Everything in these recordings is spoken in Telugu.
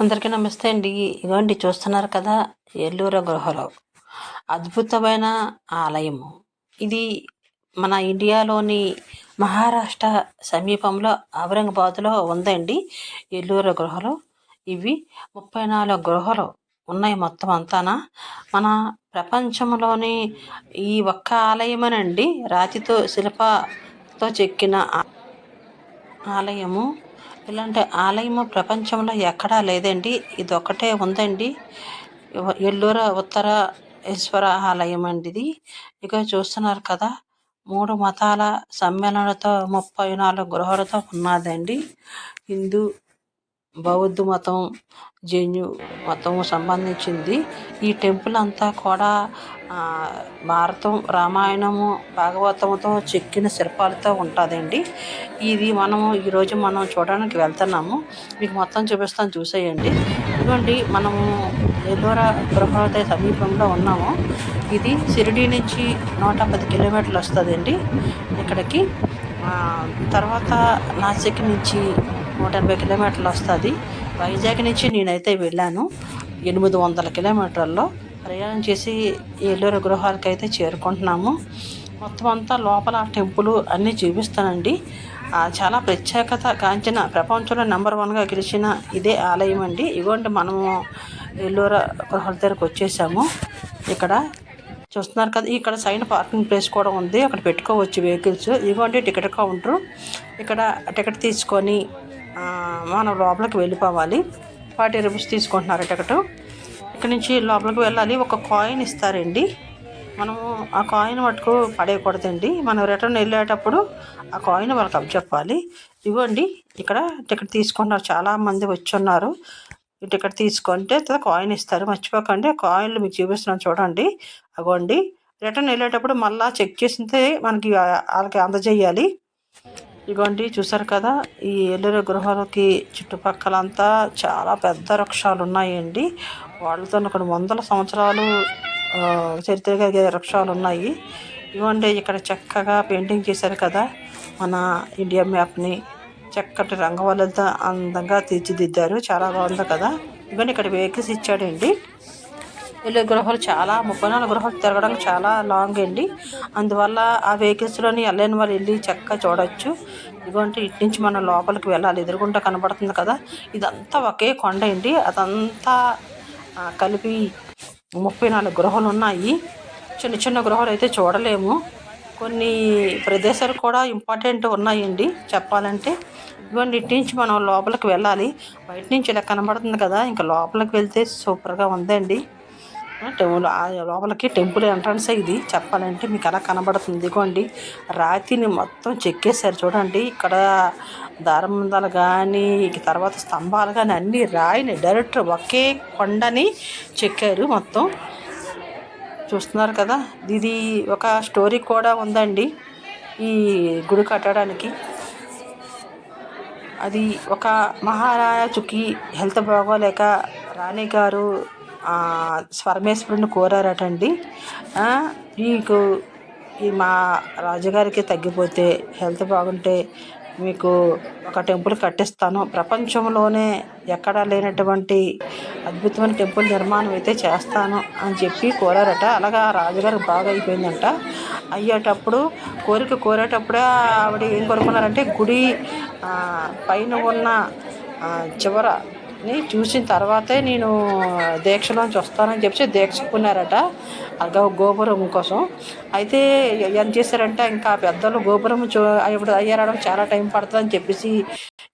అందరికీ నమస్తే అండి. ఇగోండి చూస్తున్నారు కదా ఏలూరు గృహలో. అద్భుతమైన ఆలయము. ఇది మన ఇండియాలోని మహారాష్ట్ర సమీపంలో ఔరంగాబాద్లో ఉందండి. ఏలూరు గృహలు. ఇవి ముప్పై నాలుగు గృహలు ఉన్నాయి మొత్తం అంతానా. మన ప్రపంచంలోని ఈ ఒక్క ఆలయమేనండి. రాతితో శిల్పతో చెక్కిన ఆలయము. ఇలాంటి ఆలయము ప్రపంచంలో ఎక్కడా లేదండి. ఇది ఒకటే ఉందండి. ఎల్లూర ఎల్లూరు ఉత్తర ఈశ్వర ఆలయం అండి ఇది. ఇక చూస్తున్నారు కదా మూడు మతాల సమ్మేళనతో ముప్పై నాలుగు గృహాలతో ఉన్నదండి. హిందూ బౌద్ధ మతం జైను మతం సంబంధించింది. ఈ టెంపుల్ అంతా కూడా భారతం రామాయణము భాగవతంతో చెక్కిన శిల్పాలతో ఉంటుందండి. ఇది మనము ఈరోజు మనం చూడడానికి వెళ్తున్నాము. మీకు మొత్తం చూపిస్తాను చూసేయండి. ఇదిగోండి మనము ఎల్లోరా గృహోదయ సమీపంలో ఉన్నాము. ఇది షిరిడి నుంచి నూట పది కిలోమీటర్లు వస్తుందండి ఇక్కడికి. తర్వాత నాసిక్ నుంచి నూట ఎనభై కిలోమీటర్లు వస్తుంది. వైజాగ్ నుంచి నేనైతే వెళ్ళాను. ఎనిమిది వందల కిలోమీటర్లో. ప్రయాణం చేసి ఏలూరు గృహాలకు అయితే చేరుకుంటున్నాము. మొత్తం అంతా లోపల టెంపుల్ అన్నీ చూపిస్తానండి. చాలా ప్రత్యేకత కాంచిన ప్రపంచంలో నెంబర్ వన్గా గెలిచిన ఇదే ఆలయం అండి. ఇగోండి మనము ఏలూరు గృహాల దగ్గరకు వచ్చేసాము. ఇక్కడ చూస్తున్నారు కదా ఇక్కడ సైడ్ పార్కింగ్ ప్లేస్ కూడా ఉంది. అక్కడ పెట్టుకోవచ్చు వెహికల్స్. ఇదిగోండి టికెట్ కౌంటర్. ఇక్కడ టికెట్ తీసుకొని మనం లోపలికి వెళ్ళిపోవాలి. ఫార్టీ రూపీస్ తీసుకుంటున్నారు టికెట్ ఇక్కడ నుంచి లోపలికి వెళ్ళాలి. ఒక కాయిన్ ఇస్తారండి. మనము ఆ కాయిన్ మటుకు పడేయకూడదండి. మనం రిటర్న్ వెళ్ళేటప్పుడు ఆ కాయిన్ వాళ్ళకి అప్పచెప్పాలి. ఇవ్వండి. ఇక్కడ టికెట్ తీసుకుంటున్నారు. చాలా మంది వచ్చి ఉన్నారు ఈ టికెట్ తీసుకుంటే తర్వాత కాయిన్ ఇస్తారు. మర్చిపోకండి. కాయిన్లు మీకు చూపిస్తున్నాను చూడండి. అగోండి. రిటర్న్ వెళ్ళేటప్పుడు మళ్ళీ చెక్ చేసితే మనకి వాళ్ళకి అందజేయాలి. ఇగోండి చూసారు కదా ఈ ఏలూరు గృహాలకి చుట్టుపక్కలంతా చాలా పెద్ద వృక్షాలు ఉన్నాయండి వాళ్ళతో కొన్ని వందల సంవత్సరాలు ఆ, చరిత్ర కలిగే వృక్షాలు ఉన్నాయి ఇవ్వండి ఇక్కడ చక్కగా పెయింటింగ్ చేశారు కదా మన ఇండియా మ్యాప్ని చక్కటి రంగవల్లతో అందంగా తీర్చిదిద్దారు. చాలా బాగుంది కదా. ఇవన్నీ ఇక్కడ వెహికల్స్ ఇచ్చాడండి. వెళ్ళే గృహాలు చాలా ముప్పై నాలుగు గృహాలు తిరగడం చాలా లాంగ్ అండి. అందువల్ల ఆ వెహికల్స్లోని వెళ్ళని వాళ్ళు వెళ్ళి చక్కగా చూడొచ్చు. ఇదిగోంటే ఇటు నుంచి మనం లోపలికి వెళ్ళాలి. ఎదురుగుంటా కనబడుతుంది కదా. ఇదంతా ఒకే కొండ అండి. అదంతా కలిపి ముప్పై నాలుగు గృహాలు ఉన్నాయి. చిన్న చిన్న గృహాలు అయితే చూడలేము. కొన్ని ప్రదేశాలు కూడా ఇంపార్టెంట్ ఉన్నాయండి. చెప్పాలంటే ఇవన్నీ ఇటు నుంచి మనం లోపలికి వెళ్ళాలి. బయట నుంచి ఇలా కనబడుతుంది కదా. ఇంకా లోపలికి వెళ్తే సూపర్గా ఉందండి. లోపలికి టెంపుల్ ఎంట్రన్స్ ఇది. చెప్పాలంటే మీకు అలా కనబడుతుంది. ఇదిగోండి రాతిని మొత్తం చెక్కేశారు చూడండి. ఇక్కడ దారమందాలు కానీ తర్వాత స్తంభాలు కానీ అన్ని రాయిని డైరెక్ట్ ఒకే కొండని చెక్కారు మొత్తం. చూస్తున్నారు కదా ఇది ఒక స్టోరీ కూడా ఉందండి ఈ గుడి కట్టడానికి. అది ఒక మహారాజుకి హెల్త్ బాగోలేక రాణి గారు పరమేశ్వరుని కోరారటండి. మీకు ఈ మా రాజుగారికి తగ్గిపోతే హెల్త్ బాగుంటే మీకు ఒక టెంపుల్ కట్టిస్తాను. ప్రపంచంలోనే ఎక్కడా లేనటువంటి అద్భుతమైన టెంపుల్ నిర్మాణం అయితే చేస్తాను అని చెప్పి కోరారట. అలాగా రాజుగారు బాగా అయిపోయిందంట అయ్యేటప్పుడు కోరిక కోరేటప్పుడే ఆవిడ ఏం కోరుకున్నారంటే గుడి పైన ఉన్న చివర ని చూసిన తర్వాతే నేను దీక్షలోంచి వస్తానని చెప్పి దీక్షకున్నారట. అగ గోపురం కోసం. అయితే ఏం చేశారంటే ఇంకా పెద్దలు గోపురం చూ ఇప్పుడు అయ్యారడం చాలా టైం పడుతుందని చెప్పేసి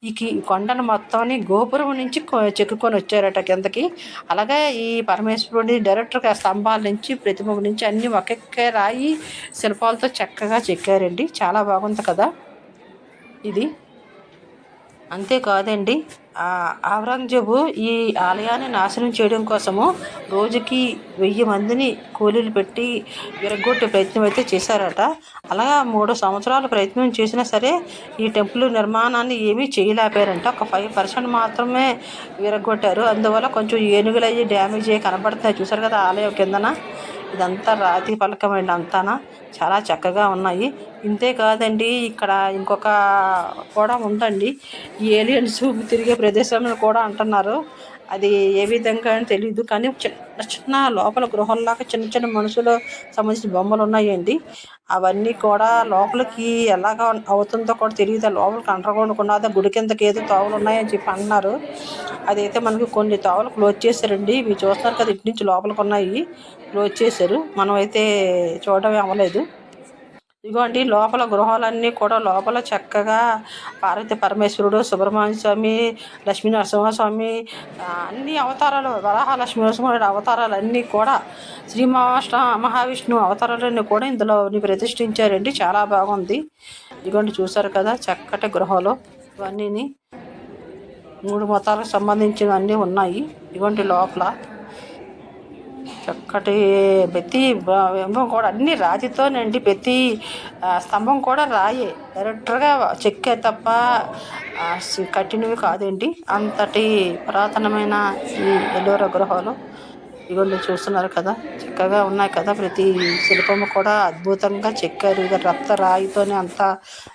ఈ కొండను మొత్తాన్ని గోపురం నుంచి కొ- చెక్కుకొని వచ్చారట కిందకి. అలాగే ఈ పరమేశ్వరుడి డైరెక్టర్ స్తంభాల నుంచి ప్రతిమ నుంచి అన్ని ఒక్కొక్క రాయి శిల్పాలతో చక్కగా చెక్కారండి. చాలా బాగుంది కదా ఇది. అంతేకాదండి. ఔరంగజేబు ఈ ఆలయాన్ని నాశనం చేయడం కోసము రోజుకి వెయ్యి మందిని కూలీలు పెట్టి విరగొట్టే ప్రయత్నం అయితే చేశారట. అలాగా మూడు సంవత్సరాలు ప్రయత్నం చేసినా సరే ఈ టెంపుల్ నిర్మాణాన్ని ఏమీ చేయలేపారంట. ఒక ఫైవ్ పర్సెంట్ మాత్రమే విరగొట్టారు అందువల్ల కొంచెం ఏనుగులు అయ్యి డ్యామేజ్ అయ్యి కనబడుతున్నాయి. చూసారు కదా ఆలయం కిందన. ఇదంతా రాతి పలకమండి అంతానా. చాలా చక్కగా ఉన్నాయి. ఇంతే కాదండి ఇక్కడ ఇంకొక కూడా ఉందండి. ఈ ఏలియన్స్ తిరిగే ప్రదేశంలో కూడా అంటున్నారు. అది ఏ విధంగా అని తెలియదు కానీ చిన్న చిన్న లోపల గృహంలాగా చిన్న చిన్న మనుషులు సంబంధించిన బొమ్మలు ఉన్నాయండి. అవన్నీ కూడా లోపలికి ఎలాగ అవుతుందో కూడా తెలియదు లోపలికి అండర్గ్రౌండ్ ఉన్నదా గుడి కిందకి ఏదో తోవలు ఉన్నాయని చెప్పి అన్నారు. అదైతే మనకి కొన్ని తోవలు క్లోజ్ చేశారండి. మీరు చూస్తున్నారు కదా ఇటు నుంచి లోపలికి ఉన్నాయి. క్లోజ్ చేశారు. మనం అయితే చూడడం అవ్వలేదు ఇదిగోండి లోపల గృహాలన్నీ కూడా లోపల చక్కగా పార్వతి పరమేశ్వరుడు సుబ్రహ్మణ్య స్వామి లక్ష్మీ నరసింహస్వామి అన్ని అవతారాలు వరాహ లక్ష్మీ నరసింహుడు అవతారాలు అన్నీ కూడా శ్రీ మహావిష్ణు మహావిష్ణు అవతారాలన్నీ కూడా ఇందులో ప్రతిష్ఠించారండి. చాలా బాగుంది. ఇదిగోండి చూసారు కదా చక్కటి గృహాలు. ఇవన్నీ మూడు మతాలకు సంబంధించినవన్నీ ఉన్నాయి. ఇదిగోండి లోపల చక్కటి ప్రతి బింబం కూడా అన్ని రాతితోనండి ప్రతి స్తంభం కూడా రాయే. డైరెక్ట్గా చెక్కే తప్ప కట్టినవి కాదండి. అంతటి పురాతనమైన ఈ ఎల్లోర గృహాలు ఇవన్నీ చూస్తున్నారు కదా. చక్కగా ఉన్నాయి కదా. ప్రతి శిల్పము కూడా అద్భుతంగా చెక్కారు. ఇక రక్త రాయితోనే అంత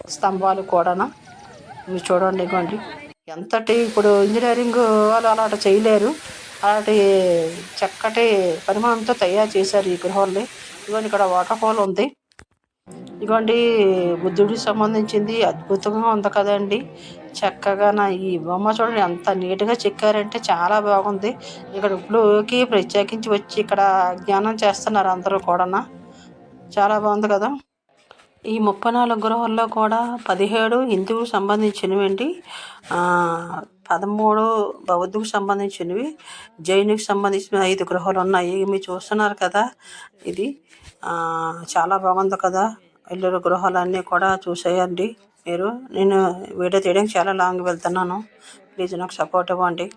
స్తంభాలు కూడాను. మీరు చూడండి ఇగోండి. ఎంతటి ఇప్పుడు ఇంజనీరింగ్ వాళ్ళు అలా చేయలేరు. అలాంటి చక్కటి పరిమాణంతో తయారు చేశారు ఈ గృహాల్ని ఇదిగోండి ఇక్కడ వాటర్ ఫాల్ ఉంది. ఇదిగోండి బుద్ధుడికి సంబంధించింది అద్భుతంగా ఉంది కదండి. చక్కగా నా ఈ బొమ్మ చూడండి ఎంత నీట్గా చెక్కారంటే చాలా బాగుంది. ఇక్కడ ఇప్పుడుకి ప్రత్యేకించి వచ్చి ఇక్కడ జ్ఞానం చేస్తున్నారు అందరూ కూడా చాలా బాగుంది కదా. ఈ ముప్పై నాలుగు గృహాల్లో కూడా పదిహేడు హిందువుకు సంబంధించినవండి. ఆ, పదమూడు బౌద్ధకు సంబంధించినవి జైనుకి సంబంధించిన ఐదు గృహాలు ఉన్నాయి మీరు చూస్తున్నారు కదా. ఇది చాలా బాగుంది కదా. ఇల్లు గృహాలన్నీ కూడా చూసేయండి మీరు. నేను వీడియో తీయడానికి చాలా లాంగ్ వెళ్తున్నాను. ప్లీజ్ నాకు సపోర్ట్ ఇవ్వండి.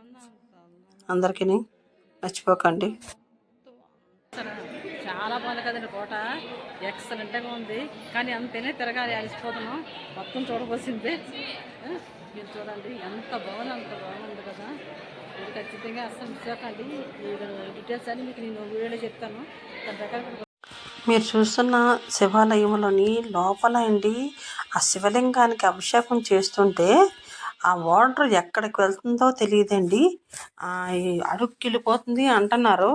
అందరికీ మర్చిపోకండి చాలా బాగుంది కదండి కోట. ఎక్సలెంట్గా ఉంది. కానీ అంతేనే తిరగాలి అలసిపోతున్నాం మొత్తం చూడవలసిందే మీరు చూడండి ఎంత బాగుంది అంత బాగుంది కదా. మీరు ఖచ్చితంగా అసలు చూసకండి డీటెయిల్స్ అన్ని మీకు నేను వీడియోలో చెప్తాను. మీరు చూస్తున్న శివాలయంలోని లోపల అండి ఆ శివలింగానికి అభిషేకం చేస్తుంటే ఆ వాటర్ ఎక్కడికి వెళ్తుందో తెలియదండి. ఆ, వెళ్ళిపోతుంది అంటున్నారు.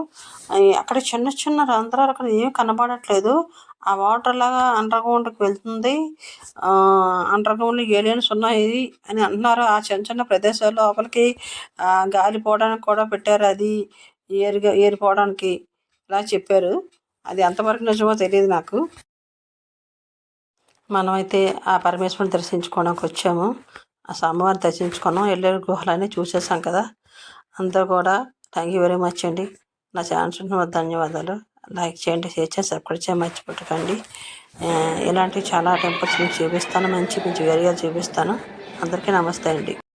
అక్కడ చిన్న చిన్న రంధ్రాలు అక్కడ ఏమి కనబడట్లేదు. ఆ వాటర్ లాగా అండర్ గ్రౌండ్కి వెళ్తుంది. అండర్ గ్రౌండ్లో ఏలియన్స్ ఉన్నాయి అని అంటున్నారు. ఆ చిన్న చిన్న ప్రదేశాల లోపలికి గాలి పోవడానికి కూడా పెట్టారు. అది ఏరి ఏరిపోవడానికి ఇలా చెప్పారు. అది ఎంతవరకు నిజమో తెలియదు నాకు. మనమైతే ఆ పరమేశ్వరుని దర్శించుకోవడానికి వచ్చాము. ఆ స్వామివారిని దర్శించుకున్నాం. ఎల్లేరు గుహలన్నీ చూసేసాం కదా. అందరూ కూడా థ్యాంక్ యూ వెరీ మచ్ అండి. నా ఛాన్స్ ధన్యవాదాలు. లైక్ చేయండి షేర్ చేసి సబ్స్క్రైబ్ చేయ మర్చిపెట్టకండి ఇలాంటివి చాలా టెంపుల్స్ మీకు చూపిస్తాను మంచి మంచి ఏరియాలు చూపిస్తాను. అందరికీ నమస్తే అండి.